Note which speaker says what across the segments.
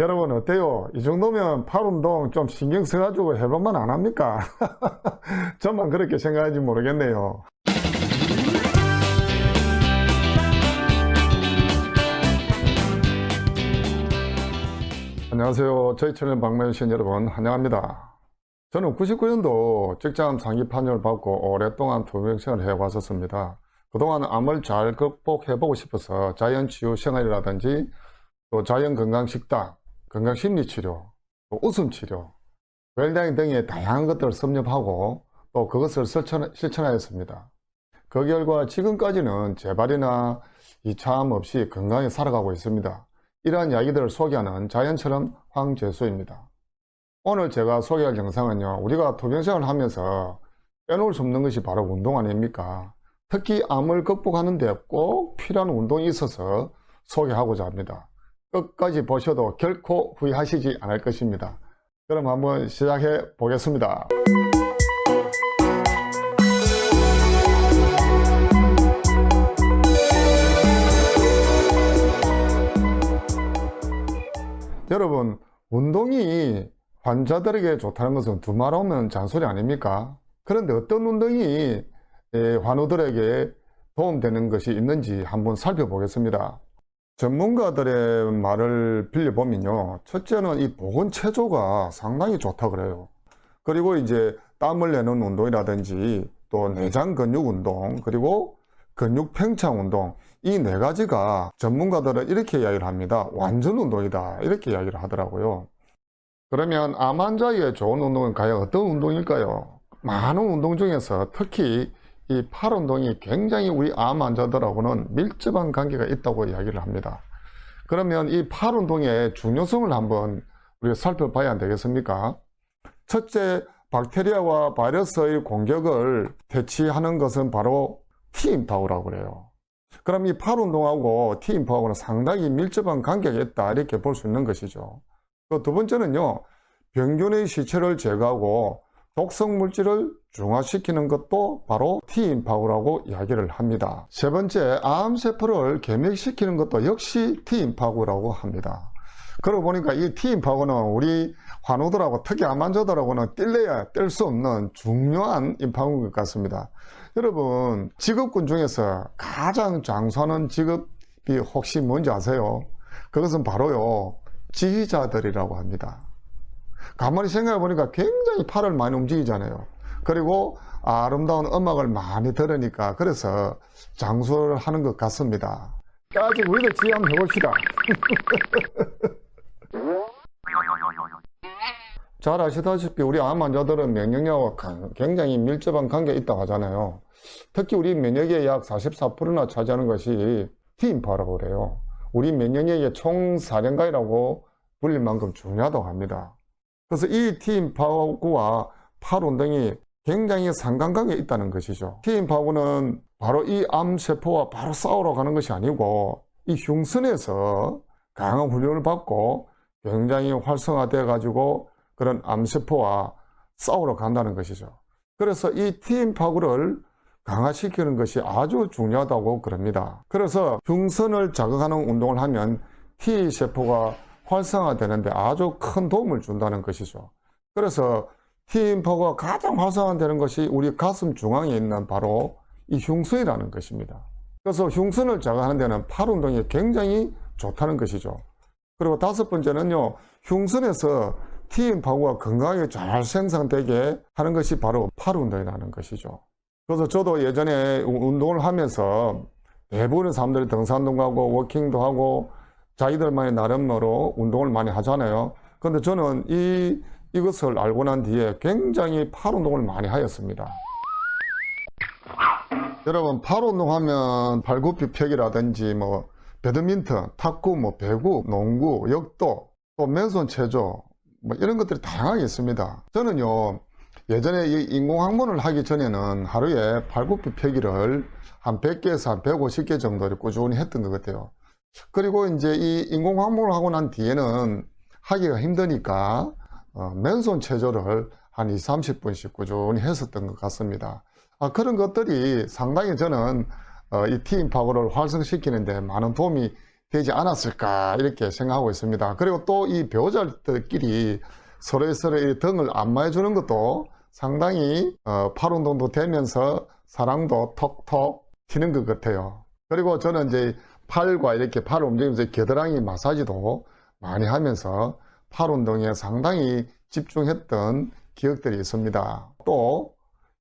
Speaker 1: 여러분 어때요? 이 정도면 팔 운동 좀 신경 써가지고 해볼만 안 합니까? 저만 그렇게 생각하지 모르겠네요. 안녕하세요. 저희 채널 방문해주신 여러분 환영합니다. 저는 99년도 직장 상기 판정을 받고 오랫동안 투병생활을 해왔었습니다. 그동안 암을 잘 극복해보고 싶어서 자연 치유 생활이라든지 또 자연 건강식단, 건강심리치료, 또 웃음치료, 웰다잉 등의 다양한 것들을 섭렵하고 또 그것을 실천, 실천하였습니다. 그 결과 지금까지는 재발이나 이차암 없이 건강히 살아가고 있습니다. 이러한 이야기들을 소개하는 자연처럼 황재수입니다. 오늘 제가 소개할 영상은요, 우리가 토병생활을 하면서 빼놓을 수 없는 것이 바로 운동 아닙니까? 특히 암을 극복하는 데 꼭 필요한 운동이 있어서 소개하고자 합니다. 끝까지 보셔도 결코 후회하시지 않을 것입니다. 그럼 한번 시작해 보겠습니다. 여러분, 운동이 환자들에게 좋다는 것은 두말하면 잔소리 아닙니까? 그런데 어떤 운동이 예, 환우들에게 도움되는 것이 있는지 한번 살펴보겠습니다. 전문가들의 말을 빌려보면요. 첫째는 이 보건 체조가 상당히 좋다 그래요. 그리고 이제 땀을 내는 운동이라든지 또 내장 근육 운동, 그리고 근육 팽창 운동, 이 네 가지가 전문가들은 이렇게 이야기를 합니다. 완전 운동이다. 이렇게 이야기를 하더라고요. 그러면 암 환자에게 좋은 운동은 과연 어떤 운동일까요? 많은 운동 중에서 특히 이 팔 운동이 굉장히 우리 암 환자들하고는 밀접한 관계가 있다고 이야기를 합니다. 그러면 이 팔 운동의 중요성을 한번 우리가 살펴봐야 안 되겠습니까? 첫째, 박테리아와 바이러스의 공격을 퇴치하는 것은 바로 T임파워라고 그래요. 그럼 이 팔 운동하고 T임파워는 상당히 밀접한 관계가 있다 이렇게 볼 수 있는 것이죠. 또 두 번째는요, 병균의 시체를 제거하고 독성 물질을 중화시키는 것도 바로 T임파고라고 이야기를 합니다. 세 번째, 암세포를 개맥시키는 것도 역시 T임파고라고 합니다. 그러고 보니까 이 T임파고는 우리 환우들하고 특히 암 환자들하고는 뗄래야 뗄 수 없는 중요한 임파고인 것 같습니다. 여러분, 직업군 중에서 가장 장수하는 직업이 혹시 뭔지 아세요? 그것은 바로요, 지휘자들이라고 합니다. 가만히 생각해 보니까 굉장히 팔을 많이 움직이잖아요. 그리고 아름다운 음악을 많이 들으니까 그래서 장수를 하는 것 같습니다. 아직 우리도 지휘 한번 해봅시다. 잘 아시다시피 우리 암 환자들은 면역력과 굉장히 밀접한 관계가 있다고 하잖아요. 특히 우리 면역의 약 44%나 차지하는 것이 T임파라고 그래요. 우리 면역력의 총사령관이라고 불릴 만큼 중요하다고 합니다. 그래서 이 T임파워와 팔 운동이 굉장히 상관관계에 있다는 것이죠. T임파워는 바로 이 암세포와 바로 싸우러 가는 것이 아니고 이 흉선에서 강한 훈련을 받고 굉장히 활성화되어 가지고 그런 암세포와 싸우러 간다는 것이죠. 그래서 이 T임파워를 강화시키는 것이 아주 중요하다고 그럽니다. 그래서 흉선을 자극하는 운동을 하면 T세포가 활성화되는데 아주 큰 도움을 준다는 것이죠. 그래서 T임파가 가장 활성화되는 것이 우리 가슴 중앙에 있는 바로 이 흉선이라는 것입니다. 그래서 흉선을 자극하는 데는 팔 운동이 굉장히 좋다는 것이죠. 그리고 다섯 번째는요, 흉선에서 T임파가 건강하게 잘 생산되게 하는 것이 바로 팔 운동이라는 것이죠. 그래서 저도 예전에 운동을 하면서 대부분의 사람들이 등산도 가고 워킹도 하고 자기들만의 나름대로 운동을 많이 하잖아요. 그런데 저는 이, 이것을 알고 난 뒤에 굉장히 팔 운동을 많이 하였습니다. 여러분, 팔 운동하면 발굽비펴기라든지 뭐, 배드민턴, 탁구, 뭐, 배구, 농구, 역도, 또 맨손 체조, 뭐, 이런 것들이 다양하게 있습니다. 저는요, 예전에 이 인공항문을 하기 전에는 하루에 발굽비펴기를 한 100개에서 한 150개 정도를 꾸준히 했던 것 같아요. 그리고 이제 이 인공항문을 하고 난 뒤에는 하기가 힘드니까 어, 맨손 체조를 한 2, 30분씩 꾸준히 했었던 것 같습니다. 아, 그런 것들이 상당히 저는 어, 이 T임파워를 활성시키는데 많은 도움이 되지 않았을까 이렇게 생각하고 있습니다. 그리고 또 이 배우자들끼리 서로의 서로의 등을 안마해 주는 것도 상당히 어, 팔 운동도 되면서 사랑도 톡톡 튀는 것 같아요. 그리고 저는 이제 팔과 이렇게 팔을 움직이면서 겨드랑이 마사지도 많이 하면서 팔 운동에 상당히 집중했던 기억들이 있습니다. 또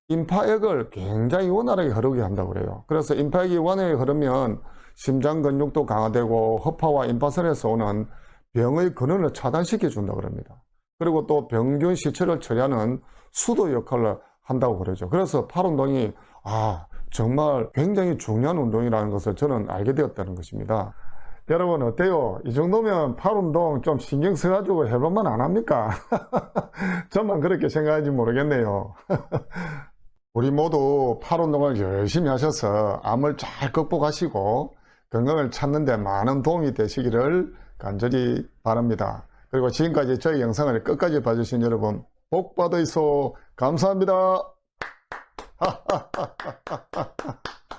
Speaker 1: 임파액을 굉장히 원활하게 흐르게 한다고 그래요. 그래서 임파액이 원활하게 흐르면 심장 근육도 강화되고 허파와 임파선에서 오는 병의 근원을 차단시켜 준다 그럽니다. 그리고 또 병균 시체를 처리하는 수도 역할을 한다고 그러죠. 그래서 팔 운동이 아 정말 굉장히 중요한 운동이라는 것을 저는 알게 되었다는 것입니다. 여러분 어때요? 이 정도면 팔 운동 좀 신경 써가지고 해보면 안 합니까? 저만 그렇게 생각하는지 모르겠네요. 우리 모두 팔 운동을 열심히 하셔서 암을 잘 극복하시고 건강을 찾는 데 많은 도움이 되시기를 간절히 바랍니다. 그리고 지금까지 저희 영상을 끝까지 봐주신 여러분 복 받으이소 감사합니다.